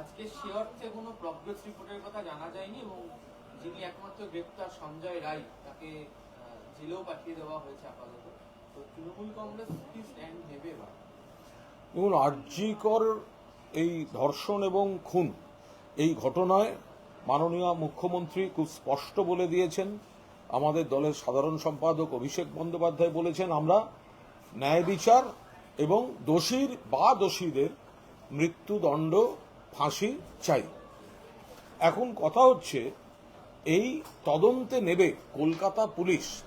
আজকে সে অর্থে কোনো প্রগ্রেস রিপোর্টের কথা জানা যায়নি এবং যিনি একমাত্র গ্রেপ্তার সঞ্জয় রায়, তাকে জেলেও পাঠিয়ে দেওয়া হয়েছে আপাতত। তো তৃণমূল কংগ্রেস কি স্ট্যান্ড নেবে এবার? দেখুন, আরজিকর এই ধর্ষণ এবং খুন, এই ঘটনায় মাননীয় মুখ্যমন্ত্রী খুব স্পষ্ট বলে দিয়েছেন। আমাদের দলের সাধারণ সম্পাদক অভিষেক বন্দ্যোপাধ্যায় বলেছেন, আমরা ন্যায় বিচার এবং দোষীর বা দোষীদের মৃত্যুদণ্ড ফাঁসি চাই। এখন কথা হচ্ছে, এই তদন্তে নেবে কলকাতা পুলিশ।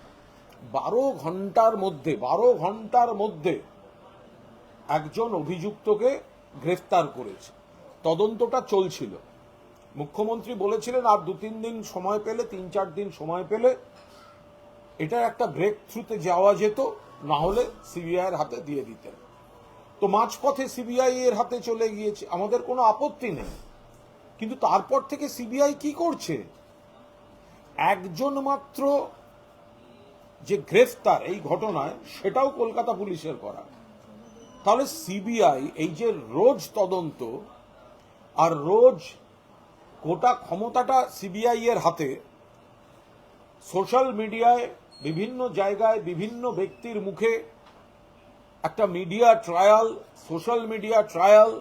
বারো ঘণ্টার মধ্যে, বারো ঘণ্টার মধ্যে একজন অভিযুক্তকে গ্রেফতার করেছে। তদন্তটা চলছিল। মুখ্যমন্ত্রী বলেছিলেন, আর দু তিন দিন সময় পেলে, তিন চার দিন সময় পেলে এটা একটা ব্রেক থ্রুতে যাওয়া যেত, না হলে সিবিআই এর হাতে দিয়ে দিতেন। তো মাঝপথে সিবিআই এর হাতে চলে গিয়েছে। আমাদের কোনো আপত্তি নেই। কিন্তু তারপর থেকে সিবিআই কি করছে? একজন মাত্র যে গ্রেফতার এই ঘটনায়, সেটাও কলকাতা পুলিশের করা। তাহলে সিবিআই এই যে রোজ তদন্ত আর রোজ গোটা ক্ষমতাটা সিবিআই এর হাতে, সোশ্যাল মিডিয়ায়, বিভিন্ন জায়গায়, বিভিন্ন ব্যক্তির মুখে একটা media trial social media trial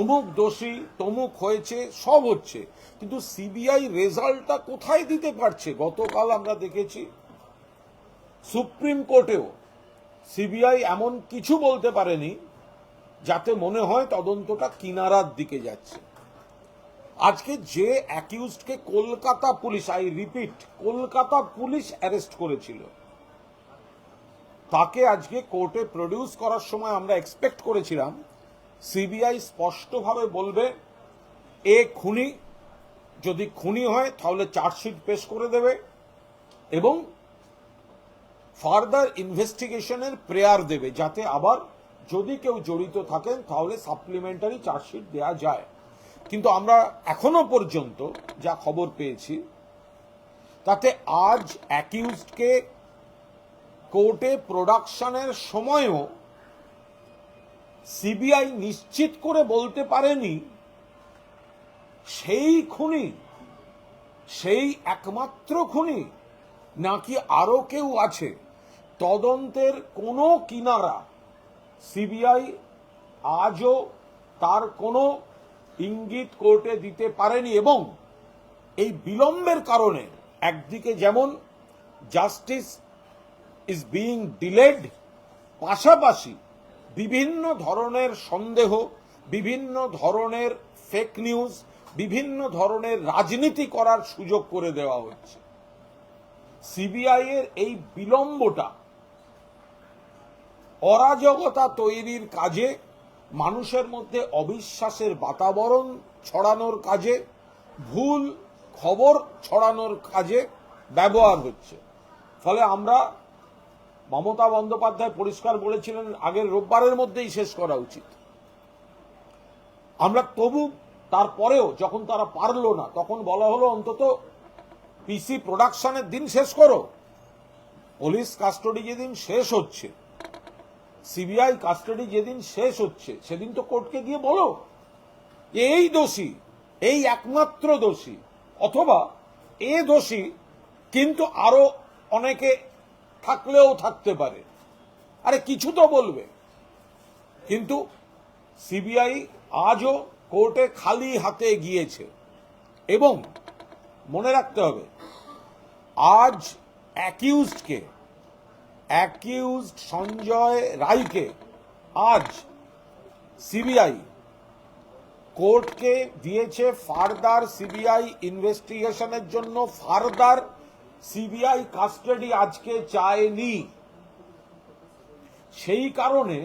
অমুক দোষী, তমুক হয়েছে, সব হচ্ছে। কিন্তু সিবিআই রেজাল্টটা কোথায় দিতে পারছে? গতকাল আমরা দেখেছি, সুপ্রিম কোর্টেও সিবিআই এমন কিছু বলতে পারেনি, যাতে মনে হয় তদন্তটা কিনারার দিকে যাচ্ছে। আজকে যে অ্যাকিউজডকে Kolkata police I repeat Kolkata police arrest করেছিল। তাকে আজকে কোর্টে প্রডিউস করার সময় আমরা এক্সপেক্ট করেছিলাম সিবিআই স্পষ্টভাবে বলবে, এ খুনি, যদি খুনি হয় তাহলে চার্জশিট পেশ করে দেবে এবং ফার্দার ইনভেস্টিগেশনের প্রেয়ার দেবে, যাতে আবার যদি কেউ জড়িত থাকেন তাহলে সাপ্লিমেন্টারি চার্জশিট দেওয়া যায়। কিন্তু আমরা এখনও পর্যন্ত যা খবর পেয়েছি, তাতে আজ অ্যাকিউজডকে কোর্টে প্রোডাকশনের সময়ও সিবিআই নিশ্চিত করে বলতে পারেনি, সেই খুনি, সেই একমাত্র খুনি নাকি আরও কেউ আছে? তদন্তের কোনো কিনারা সিবিআই আজও তার কোনো ইঙ্গিত কোর্টে দিতে পারেনি এবং এই বিলম্বের কারণে একদিকে যেমন জাস্টিস ইজ বিইং ডিলেড পাশাপাশি বিভিন্ন ধরনের সন্দেহ, বিভিন্ন ধরনের ফেক নিউজ বিভিন্ন ধরনের রাজনীতি করার সুযোগ করে দেওয়া হচ্ছে। সিবিআই এর এই বিলম্বটা অরাজকতা তৈরির কাজে, মানুষের মধ্যে অবিশ্বাসের বাতাবরণ ছড়ানোর কাজে, ভুল খবর ছড়ানোর কাজে ব্যবহার হচ্ছে। ফলে আমরা মমতা বন্দ্যোপাধ্যায় পরিষ্কার বলেছিলেন, আগের রোববারের মধ্যেই শেষ করা উচিত। আমরা তবু তারপরেও যখন তারা পারল না, তখন বলা হলো, অন্তত পিসি প্রোডাকশনের দিন শেষ করো। পুলিশ কাস্টডি যেদিন শেষ হচ্ছে সিবিআই কাস্টডি যেদিন শেষ হচ্ছে, সেদিন তো কোর্টকে গিয়ে বলো। এই দোষী, এই একমাত্র দোষী, অথবা এ দোষী কিন্তু আরও অনেকে থাকলেও থাকতে পারে। আরে কিছু তো বলবে। কিন্তু সিবিআই আজও কোর্টে খালি হাতে গিয়েছে। এবং মনে রাখতে হবে, আজ অ্যাকিউজডকে, অ্যাকিউজড সঞ্জয় রায়কে আজ সিবিআই কোর্টকে দিয়েছে ফার্দার সিবিআই ইনভেস্টিগেশনের জন্য ফার্দার সিবিআই কাস্টাডি আজকে চায়নি। সেই কারণে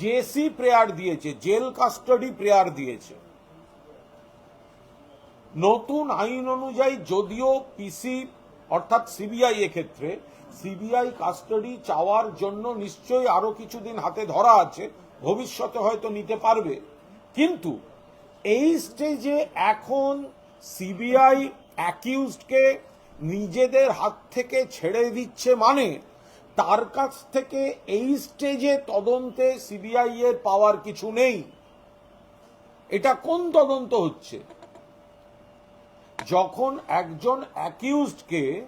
জেসি প্রেয়ার দিয়েছে, জেল কাস্টাডি প্রেয়ার দিয়েছে। নতুন আইন অনুযায়ী যদিও পিসি, অর্থাৎ সিবিআই এক্ষেত্রে, সিবিআই কাস্টাডি চাওয়ার জন্য নিশ্চয়ই আরও কিছুদিন হাতে ধরা আছে, ভবিষ্যতে হয়তো নিতে পারবে। কিন্তু এই স্টেজে এখন সিবিআই অ্যাকিউজডকে নিজেদের হাত থেকে ছেড়ে দিচ্ছে মানে? তার কাছ থেকে এই স্টেজে তদন্তে সিবিআই এর পাওয়ার কিছু নেই। এটা কোন তদন্ত হচ্ছে? যখন একজন অ্যাকিউজডকে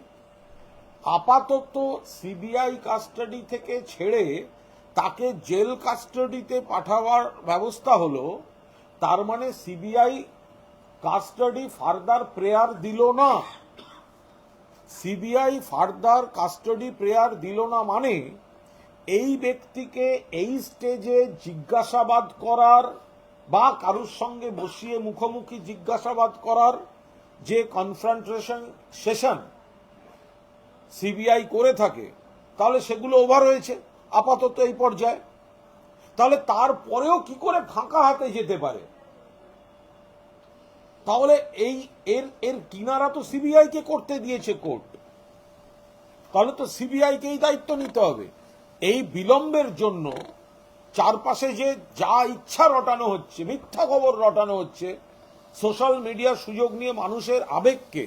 আপাতত সিবিআই কাস্টাডি থেকে ছেড়ে তাকে জেল কাস্টাডিতে পাঠাবার ব্যবস্থা হলো, তার মানে সিবিআই কাস্টাডি ফার্দার প্রেয়ার দিল না। সিবিআই ফার্দার কাস্টডি প্রেয়ার দিল না মানে এই ব্যক্তিকে এই স্টেজে জিজ্ঞাসাবাদ করার বা কারুর সঙ্গে বসিয়ে মুখোমুখি জিজ্ঞাসাবাদ করার যে কনফ্রন্টেশন সেশন সিবিআই করে থাকে, তাহলে সেগুলো ওভার হয়েছে, আপাতত এই পর্যায়ে। তাহলে তারপরেও কি করে ফাঁকা হাতে যেতে পারে? তাহলে এই, এর এর কিনারা তো সিবিআই কে করতে দিয়েছে কোর্ট তাহলে তো সিবিআই কে এই দায়িত্ব নিতে হবে? এই বিলম্বের জন্য চারপাশে যে যা ইচ্ছা রটানো হচ্ছে, মিথ্যা খবর রটানো হচ্ছে, সোশ্যাল মিডিয়ার সুযোগ নিয়ে মানুষের আবেগকে,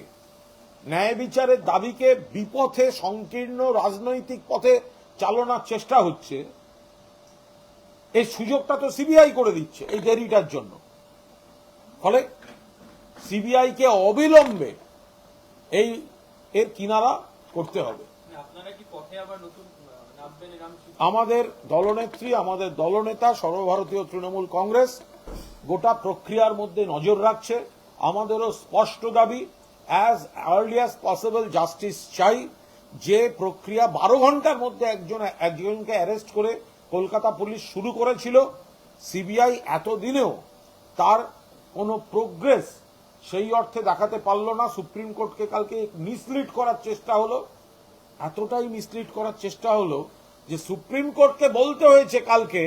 ন্যায় বিচারের দাবিকে বিপথে সংকীর্ণ রাজনৈতিক পথে চালনার চেষ্টা হচ্ছে, এই সুযোগটা তো সিবিআই করে দিচ্ছে এই দেরিটার জন্য। ফলে সিবিআই কে অবিলম্বে এই এর কিনারা করতে হবে। এরম কি- আমাদের দলনেত্রী আমাদের দলনেতা সর্বভারতীয় তৃণমূল কংগ্রেস গোটা প্রক্রিয়ার মধ্যে নজর রাখছে। আমাদেরও স্পষ্ট দাবি as early as possible justice চাই। যে প্রক্রিয়া বারো ঘণ্টার মধ্যে একজন একজনকে অ্যারেস্ট করে কলকাতা পুলিশ শুরু করেছিল সিবিআই এতদিনেও তার কোনো প্রোগ্রেস সেই অর্থে দেখাতে পারল না, সুপ্রিম কোর্টকে কালকে মিসলিড করার চেষ্টা হলো। এতটাই মিসলিড করার চেষ্টা হলো যে সুপ্রিম কোর্টকে বলতে হয়েছে কালকে,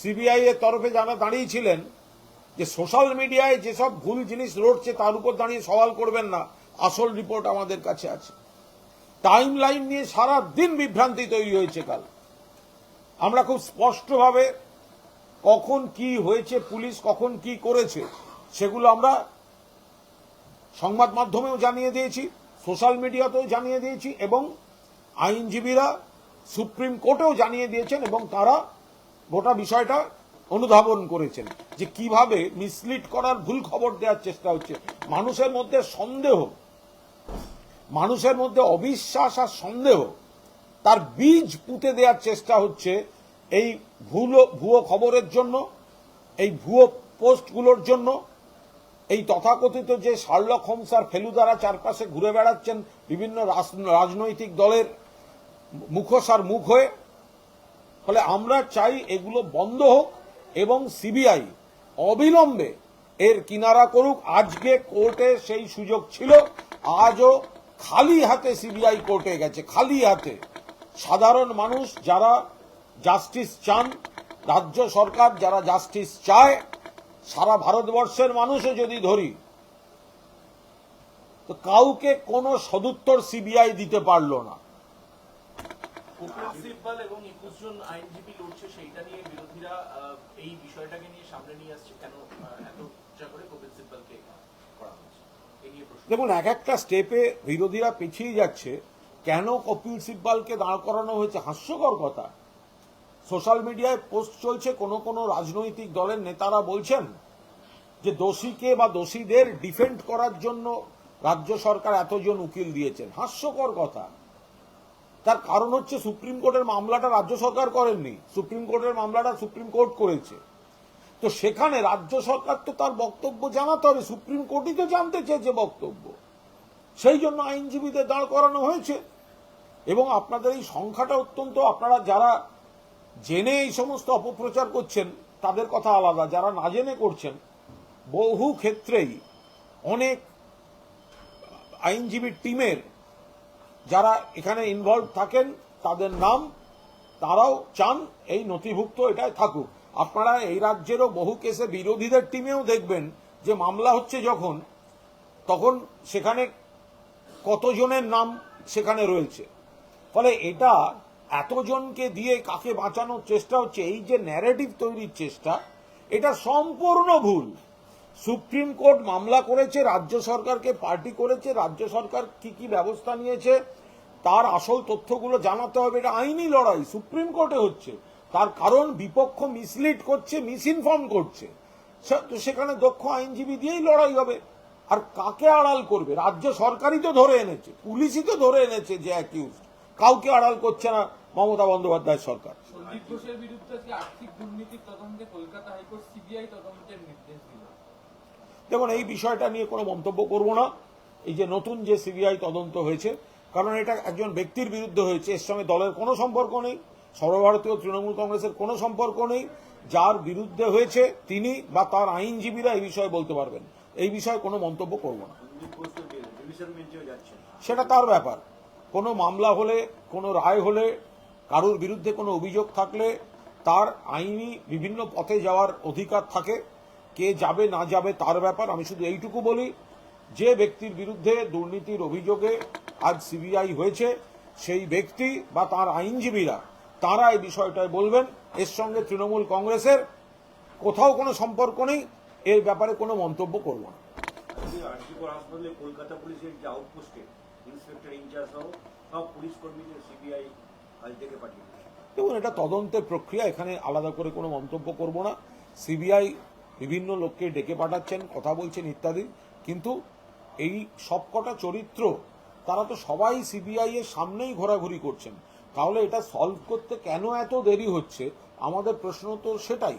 সিবিআই এর তরফে যারা দাঁড়িয়েছিলেন, যে সোশ্যাল মিডিয়ায় যেসব ভুল জিনিস রটছে তার উপর দাঁড়িয়ে সওয়াল করবেন না। আসল রিপোর্ট আমাদের কাছে আছে। টাইম লাইন নিয়ে সারা দিন বিভ্রান্তি তৈরি হয়েছে কাল। আমরা খুব স্পষ্টভাবে কখন কি হয়েছে, পুলিশ কখন কি করেছে, সেগুলো আমরা সংবাদ মাধ্যমেও জানিয়ে দিয়েছি, সোশ্যাল মিডিয়াতেও জানিয়ে দিয়েছি, এবং আইনজীবীরা সুপ্রিম কোর্টেও জানিয়ে দিয়েছেন এবং তারা গোটা বিষয়টা অনুধাবন করেছেন যে কীভাবে মিসলিড করার ভুল খবর দেওয়ার চেষ্টা হচ্ছে। মানুষের মধ্যে সন্দেহ, মানুষের মধ্যে অবিশ্বাস আর সন্দেহ, তার বীজ পুঁতে দেওয়ার চেষ্টা হচ্ছে এই ভুলো, ভুয়ো খবরের জন্য, এই ভুয়ো পোস্টগুলোর জন্য। এই তথাকথিত যে শার্লক হোমস আর ফেলুদারা চারপাশে ঘুরে বেড়াচ্ছেন বিভিন্ন রাজনৈতিক দলের মুখোশার মুখ হয়ে, ফলে আমরা চাই এগুলো বন্ধ হোক এবং সিবিআই অবিলম্বে এর কিনারা করুক। আজকে কোর্টে সেই সুযোগ ছিল, আজও খালি হাতে সিবিআই কোর্টে গেছে, খালি হাতে। সাধারণ মানুষ যারা জাস্টিস চান, রাজ্য সরকার যারা জাস্টিস চায় সারা ভারতবর্ষের মানুষও যদি ধরি তো কাউকে কোনো সদুত্তর সিবিআই দিতে পারল না। এবং একুশ জন আইনজীবী লড়ছে সেইটা নিয়ে বিরোধীরা এই বিষয়টাকে নিয়ে সামনে নিয়ে আসছে। কেন এত করে কপিল সিব্বলকে করা হচ্ছে? এই নিয়ে প্রশ্ন। দেখুন এক একটা স্টেপে বিরোধীরা পিছিয়ে যাচ্ছে। কেন কপিল সিব্বালকে দাঁড় করানো হয়েছে? হাস্যকর কথা। সোশ্যাল মিডিয়ায় পোস্ট চলছে কোন কোন রাজনৈতিক দলের নেতারা বলছেন যে দোষীকে বা দোষীদের ডিফেন্ড করার জন্য রাজ্য সরকার এতজন উকিল দিয়েছেন। হাস্যকর কথা। তার কারণ হচ্ছে সুপ্রিম কোর্টের মামলাটা রাজ্য সরকার করেননি। সুপ্রিম কোর্টের মামলাটা সুপ্রিম কোর্ট করেছে। তো সেখানে রাজ্য সরকার তো তার বক্তব্য জানাতে হবে। সুপ্রিম কোর্টই তো জানতে চেয়েছে বক্তব্য। সেই জন্য আইনজীবীদের দাঁড় করানো হয়েছে। এবং আপনাদের এই সংখ্যাটা অত্যন্ত, আপনারা যারা জেনে এই সমস্ত অপপ্রচার করছেন, তাদের কথা আলাদা। যারা না জেনে করছেন বহু ক্ষেত্রেই অনেক আইনজীবী টিমের যারা এখানে ইনভলভ থাকেন, তাদের নাম তারাও চান এই নথিভুক্ত এটাই থাকুক। আপনারা এই রাজ্যেরও বহু কেসে বিরোধীদের টিমেও দেখবেন যে মামলা হচ্ছে যখন, তখন সেখানে কতজনের নাম সেখানে রয়েছে। ফলে এটা এতজনকে দিয়ে কাকে বাঁচানোর চেষ্টা হচ্ছে, এই যে ন্যারেটিভ তৈরির চেষ্টা, এটা সম্পূর্ণ ভুল। সুপ্রিম কোর্ট মামলা করেছে, রাজ্য সরকারকে পার্টি করেছে, রাজ্য সরকার কি কি ব্যবস্থা নিয়েছে, তার আসল তথ্যগুলো জানাতে হবে, এটা আইনি লড়াই, সুপ্রিম কোর্টে হচ্ছে। তার কারণ বিপক্ষ মিসলিড করছে, মিসইনফর্ম করছে। তো সেখানে দক্ষ আইনজীবী দিয়েই লড়াই হবে। আর কাকে আড়াল করবে? রাজ্য সরকারই তো ধরে এনেছে, পুলিশই তো ধরে এনেছে যে অ্যাকিউজ কাউকে আড়াল করছে না মমতা বন্দ্যোপাধ্যায় সরকার। সন্দীপ ঘোষের বিরুদ্ধে আর্থিক দুর্নীতির তদন্তে কলকাতা হাইকোর্ট, সিবিআই তদন্তের দেখুন, এই বিষয়টা নিয়ে কোনো মন্তব্য করব না। এই যে নতুন যে সিবিআই তদন্ত হয়েছে, কারণ এটা একজন ব্যক্তির বিরুদ্ধে হয়েছে, এর সঙ্গে দলের কোনো সম্পর্ক নেই, সর্বভারতীয় তৃণমূল কংগ্রেসের কোনো সম্পর্ক নেই। যার বিরুদ্ধে হয়েছে, তিনি বা তার আইনজীবীরা এই বিষয়ে বলতে পারবেন। এই বিষয়ে কোনো মন্তব্য করব না। সেটা তার ব্যাপার। কোনো মামলা হলে, কোনো রায় হলে, কারোর বিরুদ্ধে কোনো অভিযোগ থাকলে, তার আইনি বিভিন্ন পথে যাওয়ার অধিকার থাকে। কে যাবে না যাবে তার ব্যাপার আমি শুধু এইটুকু বলি যে ব্যক্তির বিরুদ্ধে দুর্নীতির অভিযোগে আজ সিবিআই হয়েছে সেই ব্যক্তি বা তার আইনজীবীরা তারা এই বিষয়টায় বলবেন এর সঙ্গে তৃণমূল কংগ্রেসের কোথাও কোনো সম্পর্ক নেই এর ব্যাপারে কোনো মন্তব্য করব না। আজকে আরজিকর হাসপাতালে কলকাতা পুলিশের যে আউটপোস্টে ইন্সপেক্টর ইনচার্জ সব পুলিশ কর্মীদের সিবিআই আজ থেকে পাঠিয়ে দেখুন এটা তদন্তের প্রক্রিয়া এখানে আলাদা করে কোনো মন্তব্য করব না। সিবিআই বিভিন্ন লোককে ডেকে পাঠাচ্ছেন, কথা বলছেন ইত্যাদি। কিন্তু এই সবকটা চরিত্র, তারা তো সবাই সিবিআই এর সামনেই ঘোরাঘুরি করছেন। তাহলে এটা সলভ করতে কেন এত দেরি হচ্ছে? আমাদের প্রশ্ন তো সেটাই।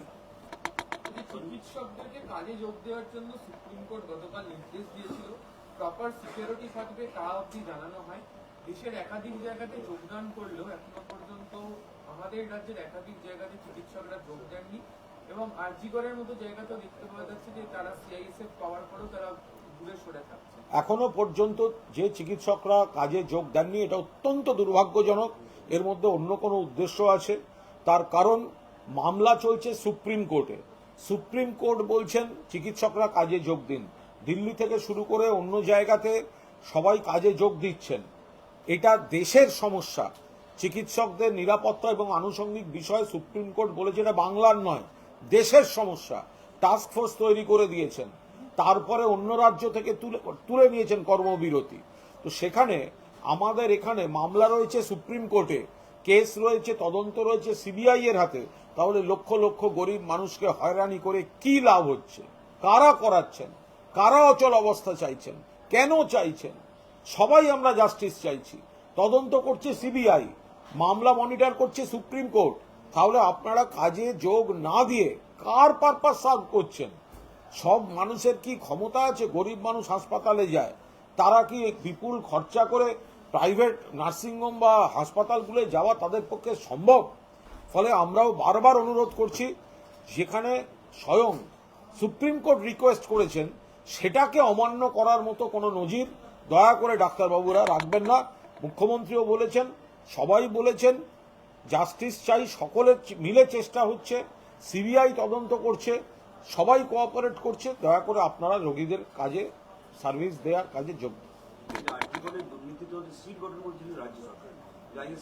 কাজে যোগ দেওয়ার জন্য সুপ্রিম কোর্ট গতকাল নির্দেশ দিয়েছিল প্রপার সিকিউরিটি থাকবে তা অবধি জানানো হয়। দেশের একাধিক জায়গাতে যোগদান করলেও পর্যন্ত আমাদের রাজ্যের একাধিক জায়গাতে চিকিৎসকরা যোগ দেননি। এবং আরজিগড়ের মতো জায়গাতেও দেখতে পাওয়া যাচ্ছে যে তারা সিআইএসএফ পাওয়ার পরেও তারা সরে এখনও পর্যন্ত যে চিকিৎসকরা কাজে যোগ দেননি, এটা অত্যন্ত দুর্ভাগ্যজনক। এর মধ্যে অন্য কোনো উদ্দেশ্য আছে। তার কারণ, মামলা চলছে সুপ্রিম কোর্টে। সুপ্রিম কোর্ট বলছেন, চিকিৎসকরা কাজে যোগ দিন। দিল্লি থেকে শুরু করে অন্য জায়গাতে সবাই কাজে যোগ দিচ্ছেন। এটা দেশের সমস্যা। চিকিৎসকদের নিরাপত্তা এবং আনুষঙ্গিক বিষয় সুপ্রিম কোর্ট বলেছে এটা বাংলার নয়। দেশের সমস্যা। টাস্ক ফোর্স তৈরি করে দিয়েছেন। তারপরে অন্য রাজ্য থেকে তুলে তুলে নিয়েছেন কর্মবিরতি। তো সেখানে আমাদের এখানে মামলা রয়েছে সুপ্রিম কোর্টে কেস রয়েছে, তদন্ত রয়েছে সিবিআই এর হাতে। তাহলে লক্ষ লক্ষ গরিব মানুষকে হয়রানি করে কি লাভ হচ্ছে? কারা করাচ্ছেন? কারা অচল অবস্থা চাইছেন? কেন চাইছেন? সবাই আমরা জাস্টিস চাইছি। তদন্ত করছে সিবিআই মামলা মনিটর করছে সুপ্রিম কোর্ট তাহলে আপনারা কাজে যোগ না দিয়ে কার পারপাস সার্ভ করছেন? সব মানুষের কি ক্ষমতা আছে? গরিব মানুষ হাসপাতালে যায়, তারা কি বিপুল খরচা করে প্রাইভেট নার্সিংহোম বা হাসপাতালগুলো যাওয়া তাদের পক্ষে সম্ভব? ফলে আমরাও বারবার অনুরোধ করছি, যেখানে স্বয়ং সুপ্রিম কোর্ট রিকোয়েস্ট করেছেন, সেটাকে অমান্য করার মতো কোনো নজির দয়া করে ডাক্তারবাবুরা রাখবেন না। মুখ্যমন্ত্রীও বলেছেন, সবাই বলেছেন জাস্টিস চাই সকলের মিলে চেষ্টা হচ্ছে সিবিআই তদন্ত করছে সবাই কোঅপারেট করছে দয়া করে আপনারা রোগীদের কাজে সার্ভিস দেওয়ার কাজে যোগ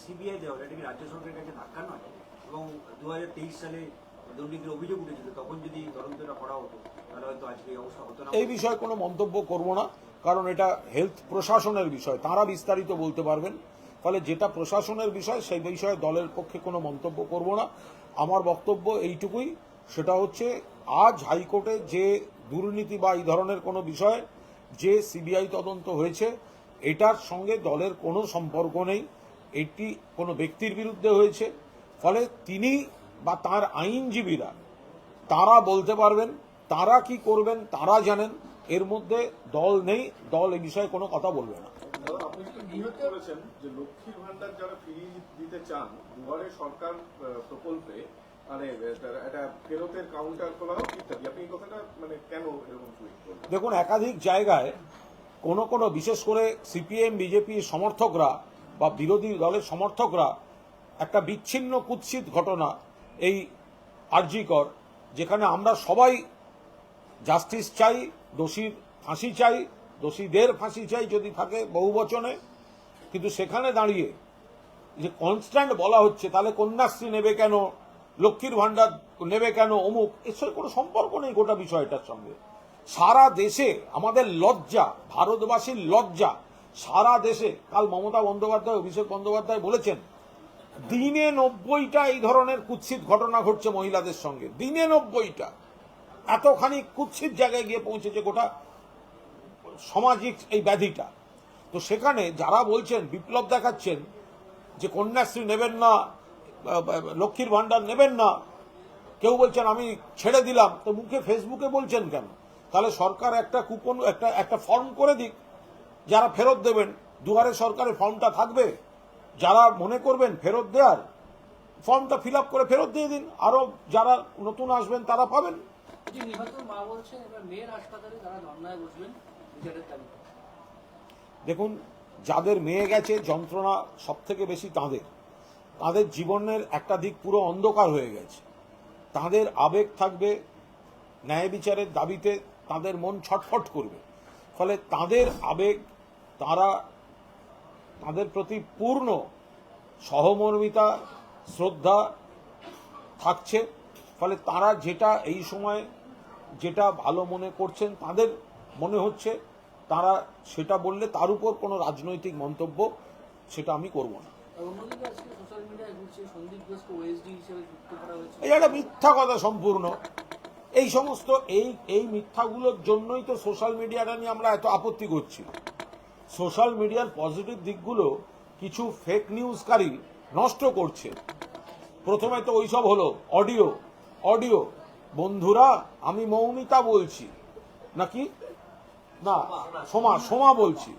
সিবিআই দেওয়া এটা কি রাজ্য সরকারের কাছে ধাক্কা নয়? এবং দুই হাজার তেইশ সালে দুর্নীতির অভিযোগ উঠেছিল তখন যদি তদন্তটা করা হতো তাহলে হয়তো আজকে এই অবস্থা হতো না। এই বিষয়ে কোনো মন্তব্য করব না কারণ এটা হেলথ প্রশাসনের বিষয় তারা বিস্তারিত বলতে পারবেন। ফলে যেটা প্রশাসনের বিষয়, সেই বিষয়ে দলের পক্ষে কোনো মন্তব্য করব না। আমার বক্তব্য এইটুকুই। সেটা হচ্ছে, আজ হাইকোর্টে যে দুর্নীতি বা এই ধরনের কোনো বিষয় যে সিবিআই তদন্ত হয়েছে, এটার সঙ্গে দলের কোনো সম্পর্ক নেই। এটি কোনো ব্যক্তির বিরুদ্ধে হয়েছে। ফলে তিনি বা তার আইনজীবীরা, তারা বলতে পারবেন, তারা কি করবেন, তারা জানেন। এর মধ্যে দল নেই, দল এ বিষয়ে কোনো কথা বলবে না। করেছেন যে লক্ষ্মীর ভান্ডার যারা ফিরিয়ে দিতে চান দুয়ারে সরকার প্রকল্পে মানে একটা ফেরতের কাউন্টার খোলা হোক ইত্যাদি। আপনি কথাটা মানে কেন এরকম দেখুন, একাধিক জায়গায় কোনো কোনো, বিশেষ করে সিপিএম, বিজেপি সমর্থকরা বা বিরোধী দলের সমর্থকরা একটা বিচ্ছিন্ন, কুৎসিত ঘটনা এই আরজিকর, যেখানে আমরা সবাই জাস্টিস চাই, দোষীর ফাঁসি চাই দোষীদের ফাঁসি চাই যদি থাকে বহু বচনে কিন্তু সেখানে দাঁড়িয়ে যে কনস্ট্যান্ট বলা হচ্ছে, তাহলে কন্যাশ্রী নেবে কেন? লক্ষ্মীর ভান্ডার নেবে কেন? অমুক, এর কোনো সম্পর্ক নেই গোটা বিষয়টার সঙ্গে। সারা দেশে আমাদের লজ্জা, ভারতবাসীর লজ্জা, সারা দেশে, কাল মমতা বন্দ্যোপাধ্যায়, অভিষেক বন্দ্যোপাধ্যায় বলেছেন, দিনে নব্বইটা এই ধরনের কুৎসিত ঘটনা ঘটছে মহিলাদের সঙ্গে। দিনে নব্বইটা। এতখানি কুৎসিত জায়গায় গিয়ে পৌঁছেছে গোটা সামাজিক এই ব্যাধিটা। তো সেখানে যারা বলছেন, বিপ্লব দেখাচ্ছেন যে কন্যাশ্রী নেবেন না লক্ষ্মীর ভাণ্ডার নেবেন না, কেউ বলছেন, আমি ছেড়ে দিলাম। তো মুখে ফেসবুকে বলছেন কেন? তাহলে সরকার একটা কুপন, একটা একটা ফর্ম করে দিক, যারা ফেরত দেবেন। দুয়ারে সরকারের ফর্মটা থাকবে। যারা মনে করবেন ফেরত দেওয়ার ফর্মটা ফিল করে ফেরত দিয়ে দিন। আরও যারা নতুন আসবেন, তারা পাবেন। মা বলছেন, এবার মেয়ের হাসপাতালে তারা ধর্নায় বসবেন দেখুন, যাদের মেয়ে গেছে, যন্ত্রণা সব থেকে বেশি তাদের। তাদের জীবনের একটা দিক পুরো অন্ধকার হয়ে গেছে। তাদের আবেগ থাকবে, ন্যায় বিচারের দাবিতে তাদের মন ছটফট করবে। ফলে তাদের আবেগ, তারা, তাদের প্রতি পূর্ণ সহমর্মিতা, শ্রদ্ধা থাকছে। ফলে তারা যেটা এই সময়, যেটা ভালো মনে করছেন, তাদের মনে হচ্ছে তারা সেটা বললে তার উপর কোনো রাজনৈতিক মন্তব্য সেটা আমি করব না। এই একটা মিথ্যা কথা সম্পূর্ণ। এই সমস্ত, এই এই মিথ্যাগুলোর জন্যই তো সোশ্যাল মিডিয়াটা নিয়ে আমরা এত আপত্তি করছি। সোশ্যাল মিডিয়ার পজিটিভ দিকগুলো কিছু ফেক নিউজকারী নষ্ট করছে। প্রথমে তো ওইসব হলো অডিও অডিও বন্ধুরা, আমি মৌমিতা বলছি। নাকি? না, সোমা সোমা বলছি।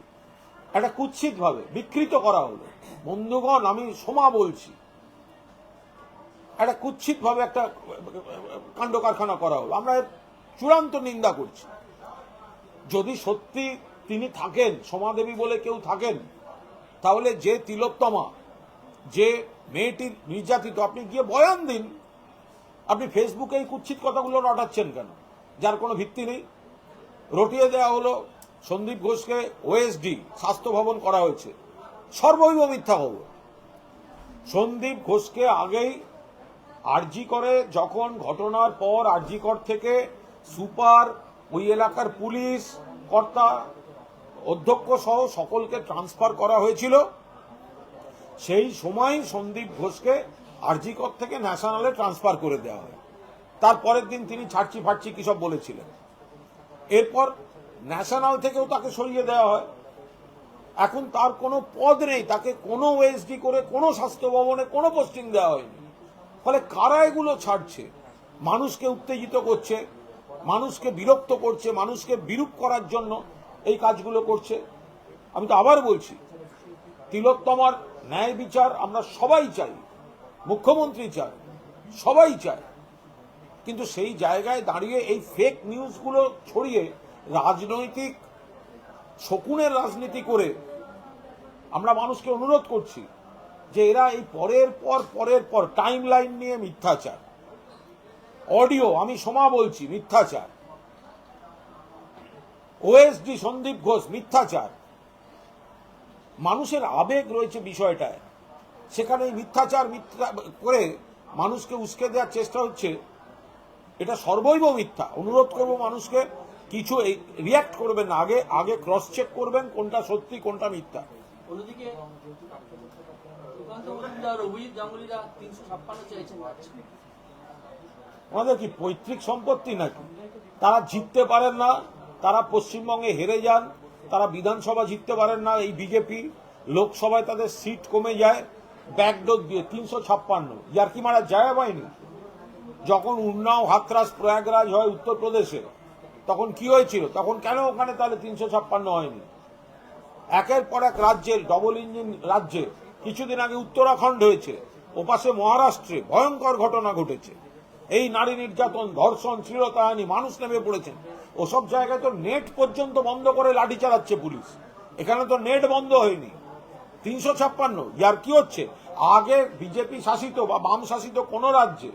একটা কুৎসিত ভাবে বিকৃত করা হলো। বন্ধুগণ, আমি সোমা বলছি। একটা কুৎসিত ভাবে একটা কাণ্ড কারখানা করা হলো। আমরা চূড়ান্ত নিন্দা করছি। যদি সত্যি তিনি থাকেন সমাদেবী বলে কেউ থাকেন, তাহলে যে তিলোত্তমা, যে মেয়েটি নির্যাতিত, আপনি গিয়ে বয়ান দিন। আপনি ফেসবুকে এই কুৎসিত কথাগুলো রটাচ্ছেন কেন? যার কোনো ভিত্তি নেই? রটিয়ে দেওয়া হলো সন্দীপ ঘোষকে ওএসডি স্বাস্থ্য ভবন করা হয়েছে। সর্বৈব মিথ্যা খবর। সন্দীপ ঘোষকে আগেই আরজি করে যখন ঘটনার পর আরজিকর থেকে সুপার, ওই এলাকার পুলিশ, কর্তা, অধ্যক্ষ সহ সকলকে ট্রান্সফার করা হয়েছিল। সেই সময় সন্দীপ ঘোষকে আরজিকর থেকে ন্যাশনালে ট্রান্সফার করে দেওয়া হয়। তারপরের দিন তিনি ছাড়ছি ফাটছি কি সব বলেছিলেন। এরপর ন্যাশনাল থেকেও তাকে সরিয়ে দেওয়া হয়। এখন তার কোনো পদ নেই, তাকে কোনো ওএসডি করে, কোনো স্বাস্থ্য ভবনে কোনো পোস্টিং দেওয়া হয়নি। ফলে কারা এগুলো ছাড়ছে? মানুষকে উত্তেজিত করছে, মানুষকে বিরক্ত করছে, মানুষকে বিরূপ করার জন্য এই কাজগুলো করছে। আমি তো আবার বলছি, তিলোত্তমার ন্যায় বিচার আমরা সবাই চাই, মুখ্যমন্ত্রী চায় সবাই চায় কিন্তু সেই জায়গায় দাঁড়িয়ে এই ফেক নিউজগুলো ছড়িয়ে রাজনৈতিক শকুনের রাজনীতি করে আমরা মানুষকে অনুরোধ করছি যে এরা এই পরের পর পরের পর টাইম লাইন নিয়ে মিথ্যাচার। অডিও আমি সমা বলছি, মিথ্যাচার। ওএসডি সন্দীপ ঘোষ, মিথ্যাচার। মানুষের আবেগ রয়েছে বিষয়টায়। সেখানে মিথ্যাচার, মিথ্যা করে মানুষকে উস্কে দেওয়ার চেষ্টা হচ্ছে এটা সর্বৈব মিথ্যা। অনুরোধ করব মানুষকে কিছু রিয়াক্ট করবেন না। আগে আগে ক্রস চেক করবেন কোনটা সত্যি কোনটা মিথ্যা। অন্যদিকে আমাদের কি পৈতৃক সম্পত্তি নাকি? তারা জিততে পারেন না তারা পশ্চিমবঙ্গে হেরে যান তারা বিধানসভা জিততে পারেন না এই বিজেপি লোকসভায় তাদের সিট কমে যায় ব্যাকডোর দিয়ে তিনশো ছাপ্পান্ন। ইয়ার কি মারা জায়গা পায়নি যখন উন্নাও, হাতরাস, প্রয়াগরাজ হয় উত্তরপ্রদেশে, তখন কি হয়েছিল? তখন কেন ওখানে তাহলে তিনশো ছাপ্পান্ন হয়নি? একের পর এক রাজ্যের ডবল ইঞ্জিন রাজ্যে কিছুদিন আগে উত্তরাখণ্ড হয়েছে, ওপাশে মহারাষ্ট্রে ভয়ঙ্কর ঘটনা ঘটেছে। এই নারী নির্যাতন, ধর্ষণ শ্লীলতাহানি মানুষ নেমে পড়েছেন ওসব জায়গায় তো নেট পর্যন্ত বন্ধ করে লাঠি চালাচ্ছে পুলিশ। এখানে তো নেট বন্ধ হয়নি। তিনশো ছাপ্পান্ন, ইয়ার কি হচ্ছে? আগে বিজেপি শাসিত বা বাম শাসিত কোন রাজ্যে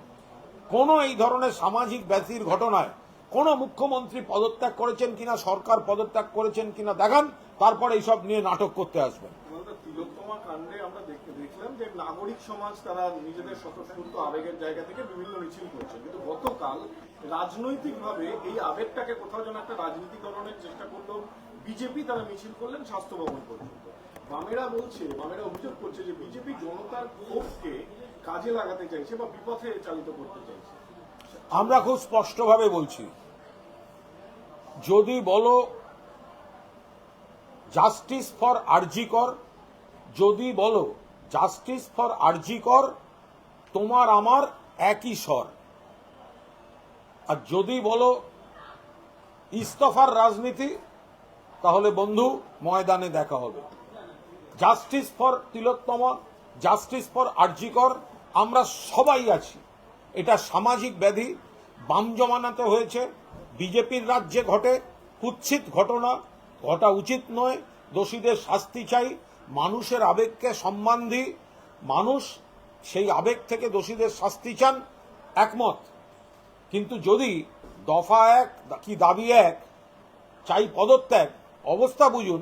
কোন এই ধরনের সামাজিক ব্যাধির ঘটনায় কোন মুখ্যমন্ত্রী পদত্যাগ করেছেন কিনা, সরকার পদত্যাগ করেছেন কিনা দেখান, তারপর এইসব নিয়ে নাটক করতে আসবেন। তিলোত্তমা কাণ্ডে আমরা দেখতে যে নাগরিক সমাজ তারা নিজেদের আবেগের জায়গা থেকে বিভিন্ন মিছিল কিন্তু গতকাল রাজনৈতিকভাবে এই আবেগটাকে কোথাও যেন একটা চেষ্টা বিজেপি তারা মিছিল করলেন বামেরা বলছে, বামেরা অভিযোগ করছে যে বিজেপি জনতার ক্ষোভকে কাজে লাগাতে চাইছে বা বিপথে চালিত করতে চাইছে? আমরা খুব স্পষ্টভাবে বলছি, যদি বলো জাস্টিস ফর আরজিকর যদি বলো জাস্টিস ফর আরজিকর তোমার আমার একই স্বর। আর যদি বলো ইস্তফার রাজনীতি, তাহলে বন্ধু, ময়দানে দেখা হবে। Justice for Tilottama, justice for RG Kar আমরা সবাই আছি। এটা সামাজিক ব্যাধি, বাম জমানাতে হয়েছে, বিজেপির রাজ্যে ঘটে, কুৎসিত ঘটনা, ঘটা উচিত নয়, দোষীদের শাস্তি চাই, মানুষের আবেগকে সম্মান দিই, মানুষ সেই আবেগ থেকে দোষীদের শাস্তি চান, একমত। কিন্তু যদি দফা এক কি দাবি এক, চাই পদত্যাগ, অবস্থা বুঝুন,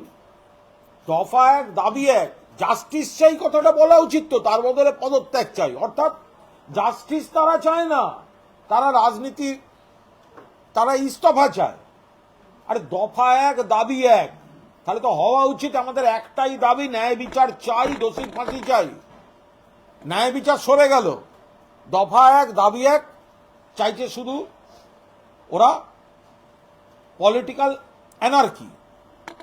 দফা এক, দাবি এক জাস্টিস চাই কথাটা বলা উচিত তো, তার বদলে পদত্যাগ চাই। অর্থাৎ জাস্টিস তারা চায় না, তারা রাজনীতি, তারা ইস্তফা চায়। আরে দফা এক, দাবি এক। তাহলে তো হওয়া উচিত আমাদের একটাই দাবি, ন্যায় বিচার চাই, দোষীর ফাঁসি চাই। ন্যায় বিচার সরে গেল। দফা এক, দাবি এক, চাইছে শুধু ওরা পলিটিক্যাল অ্যানার্কি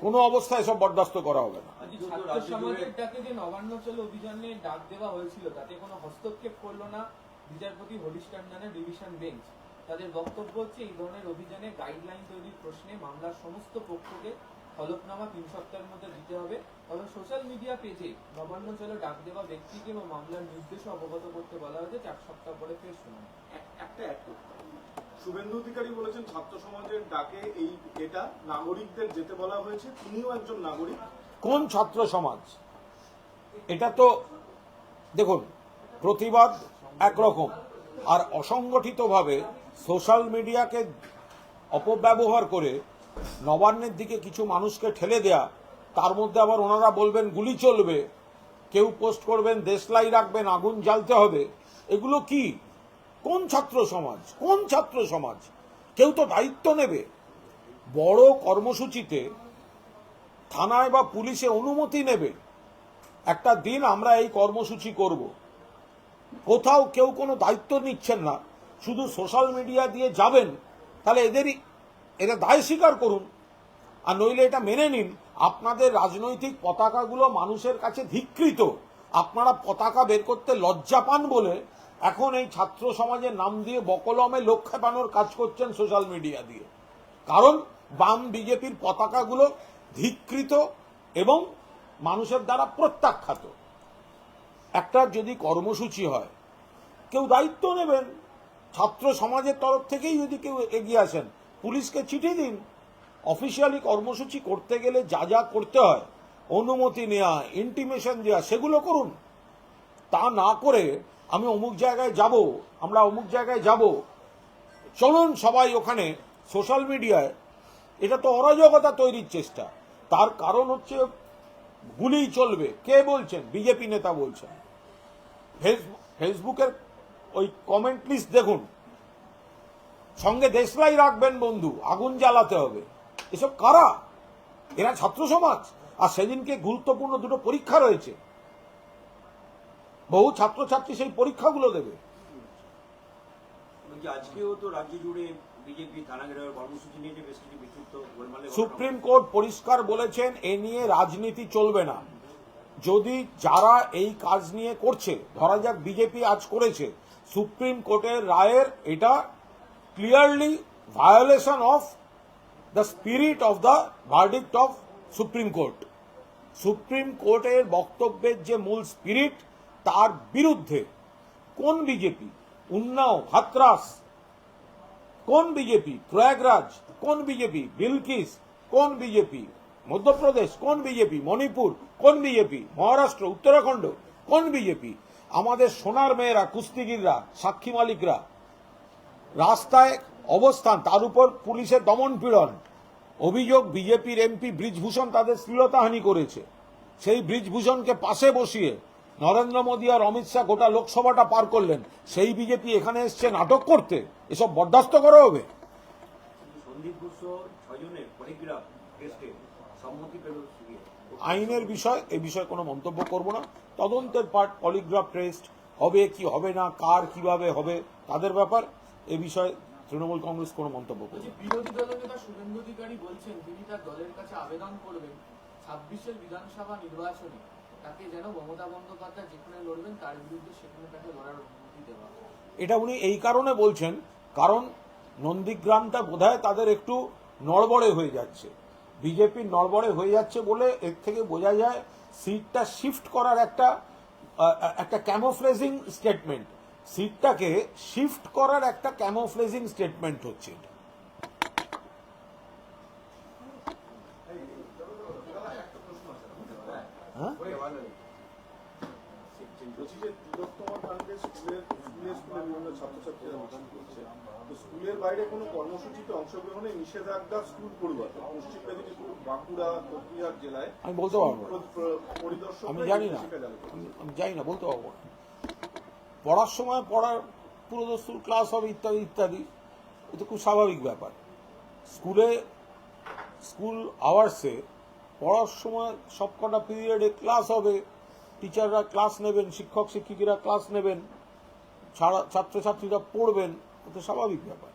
কোনো অবস্থায় সব বরদাস্ত করা হবে না। ছাত্র সমাজের ডাকে যে নবান্ন চলো অভিযানে ডাক দেওয়া হয়েছিল তাতে কোনো হস্তক্ষেপ করল না বিচারপতি হরিশ টন্ডনের ডিভিশন বেঞ্চ তাদের বক্তব্য হচ্ছে এই ধরনের অভিযানে গাইডলাইন তৈরির প্রশ্নে মামলার সমস্ত পক্ষকে হলফনামা তিন সপ্তাহের মধ্যে দিতে হবে। তবে সোশ্যাল মিডিয়া পেজে নবান্ন চলো ডাক দেওয়া ব্যক্তিকে বা মামলার নির্দেশও অবগত করতে বলা হয়েছে চার সপ্তাহ পরে ফের শুনানি। একটা এক শুভেন্দু অধিকারী বলেছেন ছাত্র সমাজের ডাকে এই এটা নাগরিকদের যেতে বলা হয়েছে তিনিও একজন নাগরিক। কোন ছাত্র সমাজ? এটা তো, দেখুন, প্রতিবাদ একরকম। আর অসংগঠিতভাবে সোশ্যাল মিডিয়াকে অপব্যবহার করে নবান্নের দিকে কিছু মানুষকে ঠেলে দেয়া, তার মধ্যে আবার ওনারা বলবেন, গুলি চলবে, কেউ পোস্ট করবেন, দেশলাই রাখবেন, আগুন জ্বালতে হবে। এগুলো কি? কোন ছাত্র সমাজ? কোন ছাত্র সমাজ? কেউ তো দায়িত্ব নেবে। বড় কর্মসূচিতে থানায় বা পুলিশে অনুমতি নেবে। একটা দিন আমরা এই কর্মসূচি করব। কোথাও কেউ কোনো দায়িত্ব নিচ্ছেন না। শুধু সোশ্যাল মিডিয়া দিয়ে যাবেন, তাহলে এদেরই এটা দায় স্বীকার করুন। আর নইলে এটা মেনে নিন, আপনাদের রাজনৈতিক পতাকাগুলো মানুষের কাছে ধিকৃত। আপনারা পতাকা বের করতে লজ্জা পান বলে এখন এই ছাত্র সমাজের নাম দিয়ে বকলমে লোক খেপানোর কাজ করছেন সোশ্যাল মিডিয়া দিয়ে। কারণ বাম বিজেপির পতাকাগুলো ধিকৃত এবং মানুষের দ্বারা প্রত্যাখ্যাত। একটা যদি কর্মসূচি হয়, কেউ দায়িত্ব নেবেন, ছাত্র সমাজের তরফ থেকেই যদি কেউ এগিয়ে আসেন, পুলিশকে চিঠি দিন, অফিসিয়ালি কর্মসূচি করতে গেলে যা যা করতে হয়, অনুমতি নেওয়া ইন্টিমেশন দেওয়া সেগুলো করুন। তা না করে আমি অমুক জায়গায় যাব, আমরা অমুক জায়গায় যাব। চলুন সবাই ওখানে সোশ্যাল মিডিয়ায় এটা তো অরাজকতা তৈরির চেষ্টা। তার কারণ হচ্ছে গুলি চলবে। কে বলছেন? বিজেপি নেতা বলছেন। ফেসবুকের ওই কমেন্ট লিস্ট দেখুন। সঙ্গে দেশলাই রাখবেন বন্ধু, আগুন জ্বালাতে হবে। এসব কারা? এরা ছাত্র সমাজ। আর সেদিনকে গুরুত্বপূর্ণ দুটো পরীক্ষা রয়েছে। বহু ছাত্রছাত্রী সেই পরীক্ষাগুলো দেবে। আজকেও তো রাজ্য জুড়ে বিজেপি থানা কর্মসূচি নিয়েছে বেশ কিছু বিক্ষিপ্ত গোলমালে সুপ্রিম কোর্ট পরিষ্কার বলেছেন এ নিয়ে রাজনীতি চলবে না। যদি যারা এই কাজ নিয়ে করছে ধরা যাক বিজেপি আজ করেছে সুপ্রিম কোর্টের রায়ের এটা clearly violation of the spirit of the verdict of supreme court. Supreme কোর্টের বক্তব্যের যে মূল স্পিরিট তার বিরুদ্ধে কোন বিজেপি উন্নাও হাতরাস কোন বিজেপি? প্রয়াগরাজ, কোন বিজেপি? বিলকিস, কোন বিজেপি? মধ্যপ্রদেশ, কোন বিজেপি? মণিপুর, কোন বিজেপি? মহারাষ্ট্র, উত্তরাখণ্ড, কোন বিজেপি? আমাদের সোনার মেয়েরা, কুস্তিগিররা, সাক্ষী মালিকরা, রাস্তায় অবস্থান, তার উপর পুলিশের দমন পীড়ন। অভিযোগ, বিজেপির এমপি ব্রিজভূষণ তাদের শ্লীলতাহানি করেছে। সেই ব্রিজভূষণকে পাশে বসিয়ে নরেন্দ্র মোদী আর অমিত শাহ গোটা লোকসভাটা পার করলেন। সেই বিজেপি এখানে এসছে নাটক করতে। এসব বরদাস্ত করা হবে। আইনের বিষয় এই বিষয়ে কোনো মন্তব্য করব না। তদন্তের পার্ট পলিগ্রাফ টেস্ট হবে কি হবে না কার কীভাবে হবে তাদের ব্যাপার এ বিষয়ে তৃণমূল কংগ্রেস কোনো মন্তব্য করবে বিরোধী দলের নেতা শুভেন্দু অধিকারী বলছেন তিনি তার দলের কাছে আবেদন করবেন ছাব্বিশের বিধানসভা নির্বাচনে। এটা উনি এই কারণে বলছেন, কারণ নন্দীগ্রামটা বোধহয় তাদের একটু নড়বড়ে হয়ে যাচ্ছে। বিজেপির নড়বড়ে হয়ে যাচ্ছে বলে এর থেকে বোঝা যায় সিটটা শিফট করার একটা একটা ক্যামোফ্লেজিং স্টেটমেন্ট। সিটটাকে শিফট করার একটা ক্যামোফ্লেজিং স্টেটমেন্ট হচ্ছে এটা। হ্যাঁ বলছি যে তিলোত্তমা কাণ্ডে স্কুলের স্কুলে স্কুলে বিভিন্ন ছাত্রছাত্রীরা মিছিল করছে। তো স্কুলের বাইরে কোনো কর্মসূচিতে অংশগ্রহণে নিষেধাজ্ঞা স্কুল পড়ুয়াতে পশ্চিম মেদিনীপুর বাঁকুড়া কোচবিহার জেলায় আমি বলতে পারব না। প্র- প্র- আমি জানি না। আমি জানি না বলতে পারব পড়ার সময় পড়ার পুরোদস্তুর ক্লাস হবে ইত্যাদি ইত্যাদি। এ তো খুব স্বাভাবিক ব্যাপার। স্কুলে স্কুল আওয়ার্সে পড়ার সময় সবকটা পিরিয়ডে ক্লাস হবে। টিচাররা ক্লাস নেবেন শিক্ষক শিক্ষিকারা ক্লাস নেবেন ছাড়া ছাত্রছাত্রীরা পড়বেন এ তো স্বাভাবিক ব্যাপার।